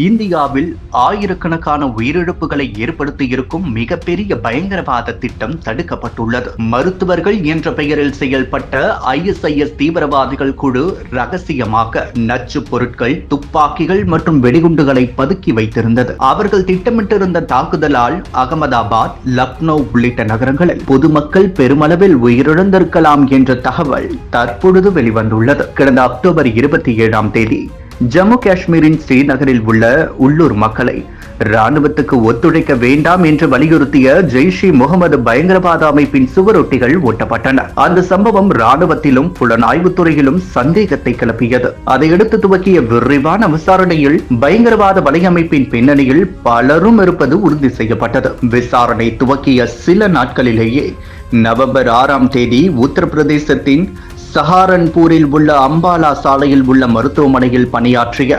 இந்தியாவில் ஆயிரக்கணக்கான உயிரிழப்புகளை ஏற்படுத்தியிருக்கும் மிகப்பெரிய பயங்கரவாத திட்டம் தடுக்கப்பட்டுள்ளது. மருத்துவர்கள் என்ற பெயரில் செயல்பட்ட ஐஎஸ்ஐஎஸ் தீவிரவாதிகள் குழு ரகசியமாக நச்சு பொருட்கள் துப்பாக்கிகள் மற்றும் வெடிகுண்டுகளை பதுக்கி வைத்திருந்தது. அவர்கள் திட்டமிட்டிருந்த தாக்குதலால் அகமதாபாத் லக்னோ உள்ளிட்ட நகரங்களில் பொதுமக்கள் பெருமளவில் உயிரிழந்திருக்கலாம் என்ற தகவல் தற்பொழுது வெளிவந்துள்ளது. கடந்த அக்டோபர் இருபத்தி ஏழாம் தேதி ஜம்மு காஷ்மீரின் ஸ்ரீநகரில் உள்ள உள்ளூர் மக்களை ராணுவத்துக்கு ஒத்துழைக்க வேண்டாம் என்று வலியுறுத்திய ஜெய்ஷ் இ முகமது பயங்கரவாத அமைப்பின் சுவரொட்டிகள் ஒட்டப்பட்டன. அந்த சம்பவம் ராணுவத்திலும் புலனாய்வுத் துறையிலும் சந்தேகத்தை கிளப்பியது. அதையடுத்து துவக்கிய விரிவான விசாரணையில் பயங்கரவாத வலையமைப்பின் பின்னணியில் பலரும் இருப்பது உறுதி செய்யப்பட்டது. விசாரணை துவக்கிய சில நாட்களிலேயே நவம்பர் ஆறாம் தேதி உத்தரப்பிரதேசத்தின் சஹாரன்பூரில் உள்ள அம்பாலா சாலையில் உள்ள மருத்துவமனையில் பணியாற்றிய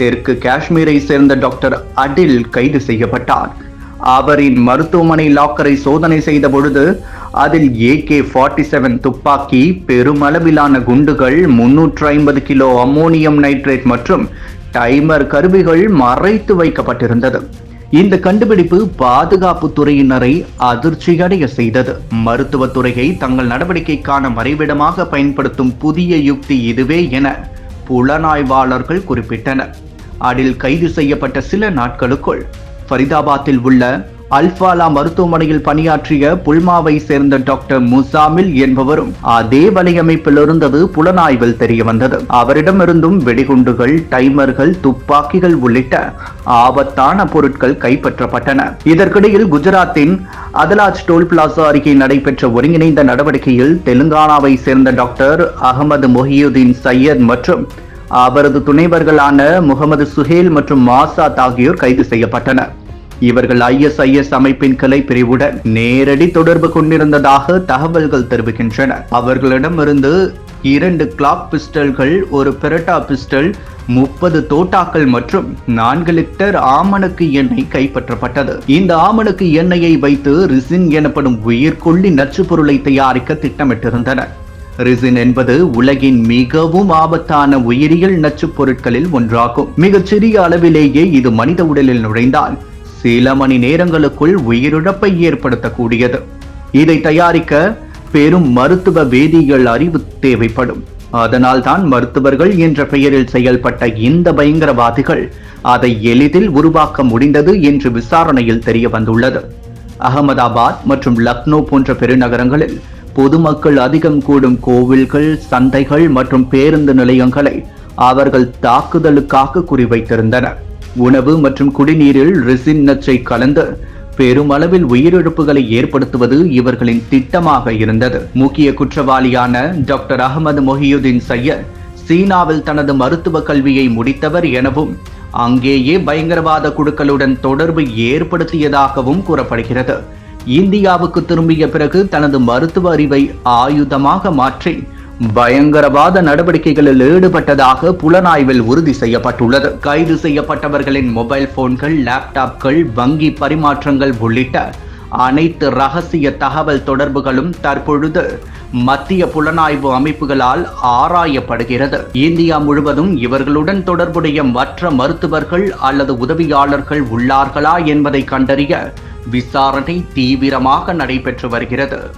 தெற்கு காஷ்மீரை சேர்ந்த டாக்டர் அடில் கைது செய்யப்பட்டார். அவரின் மருத்துவமனை லாக்கரை சோதனை செய்த பொழுது அதில் ஏகே ஃபார்ட்டி செவன் துப்பாக்கி பெருமளவிலான குண்டுகள் முன்னூற்று ஐம்பது கிலோ அம்மோனியம் நைட்ரேட் மற்றும் டைமர் கருவிகள் மறைத்து வைக்கப்பட்டிருந்தது. இந்த கண்டுபிடிப்பு பாதுகாப்பு துறையினரை அதிர்ச்சியடைய செய்தது. மருத்துவத்துறையை தங்கள் நடவடிக்கைக்கான மறைவிடமாக பயன்படுத்தும் புதிய யுக்தி இதுவே என புலனாய்வாளர்கள் குறிப்பிட்டனர். அதில் கைது செய்யப்பட்ட சில நாட்களுக்குள் ஃபரிதாபாத்தில் உள்ள அல்பாலா மருத்துவமனையில் பணியாற்றிய புல்மாவை சேர்ந்த டாக்டர் முசாமில் என்பவரும் அதே வலையமைப்பில் இருந்தது புலனாய்வில் தெரிய வந்தது அவரிடமிருந்தும் வெடிகுண்டுகள் டைமர்கள் துப்பாக்கிகள் உள்ளிட்ட ஆபத்தான பொருட்கள் கைப்பற்றப்பட்டன. இதற்கிடையில் குஜராத்தின் அதலாஜ் டோல் பிளாசா அருகே நடைபெற்ற ஒருங்கிணைந்த நடவடிக்கையில் தெலுங்கானாவை சேர்ந்த டாக்டர் அகமது மொஹியுதீன் சையத் மற்றும் அவரது துணைவர்களான முகமது சுஹேல் மற்றும் மாசாத் ஆகியோர் கைது செய்யப்பட்டனர். இவர்கள் ஐஎஸ்ஐஎஸ் அமைப்பின் கிளை பிரிவுடன் நேரடி தொடர்பு கொண்டிருந்ததாக தகவல்கள் தெரிவிக்கின்றன. அவர்களிடமிருந்து இரண்டு கிளாக் பிஸ்டல்கள் ஒரு பெரட்டா பிஸ்டல் முப்பது தோட்டாக்கள் மற்றும் நான்கு லிட்டர் ஆமணக்கு எண்ணெய் கைப்பற்றப்பட்டது. இந்த ஆமணக்கு எண்ணெயை வைத்து ரிசின் எனப்படும் உயிர்கொல்லி நச்சுப் பொருளை தயாரிக்க திட்டமிட்டிருந்தனர் ரிசின் என்பது உலகின் மிகவும் ஆபத்தான உயிரியல் நச்சுப் பொருட்களில் ஒன்றாகும். மிகச் சிறிய அளவிலேயே இது மனித உடலில் நுழைந்தால் சில மணி நேரங்களுக்குள் உயிரிழப்பை ஏற்படுத்தக்கூடியது. இதை தயாரிக்க பெரும் மருத்துவ வேதியியல் அறிவு தேவைப்படும். அதனால் தான் மருத்துவர்கள் என்ற பெயரில் செயல்பட்ட இந்த பயங்கரவாதிகள் அதை எளிதில் உருவாக்க முடிந்தது என்று விசாரணையில் தெரிய வந்துள்ளது அகமதாபாத் மற்றும் லக்னோ போன்ற பெருநகரங்களில் பொதுமக்கள் அதிகம் கூடும் கோவில்கள் சந்தைகள் மற்றும் பேருந்து நிலையங்களை அவர்கள் தாக்குதலுக்காக குறிவைத்திருந்தனர். உணவு மற்றும் குடிநீரில் ரெசின் நச்சை கலந்து பெருமளவில் உயிரிழப்புகளை ஏற்படுத்துவது இவர்களின் திட்டமாக இருந்தது. முக்கிய குற்றவாளியான டாக்டர் அகமது மொஹியுதீன் சையத் சீனாவில் தனது மருத்துவ கல்வியை முடித்தவர் எனவும் அங்கேயே பயங்கரவாத குழுக்களுடன் தொடர்பு ஏற்படுத்தியதாகவும் கூறப்படுகிறது. இந்தியாவுக்கு திரும்பிய பிறகு தனது மருத்துவ அறிவை ஆயுதமாக மாற்றி பயங்கரவாத நடவடிக்கைகளில் ஈடுபட்டதாக புலனாய்வில் உறுதி செய்யப்பட்டுள்ளது. கைது செய்யப்பட்டவர்களின் மொபைல் போன்கள் லேப்டாப்கள் வங்கி பரிமாற்றங்கள் உள்ளிட்ட அனைத்து ரகசிய தகவல் தொடர்புகளும் தற்பொழுது மத்திய புலனாய்வு அமைப்புகளால் ஆராயப்படுகிறது. இந்தியா முழுவதும் இவர்களுடன் தொடர்புடைய மற்ற மருத்துவர்கள் அல்லது உதவியாளர்கள் உள்ளார்களா என்பதை கண்டறிய விசாரணை தீவிரமாக நடைபெற்று வருகிறது.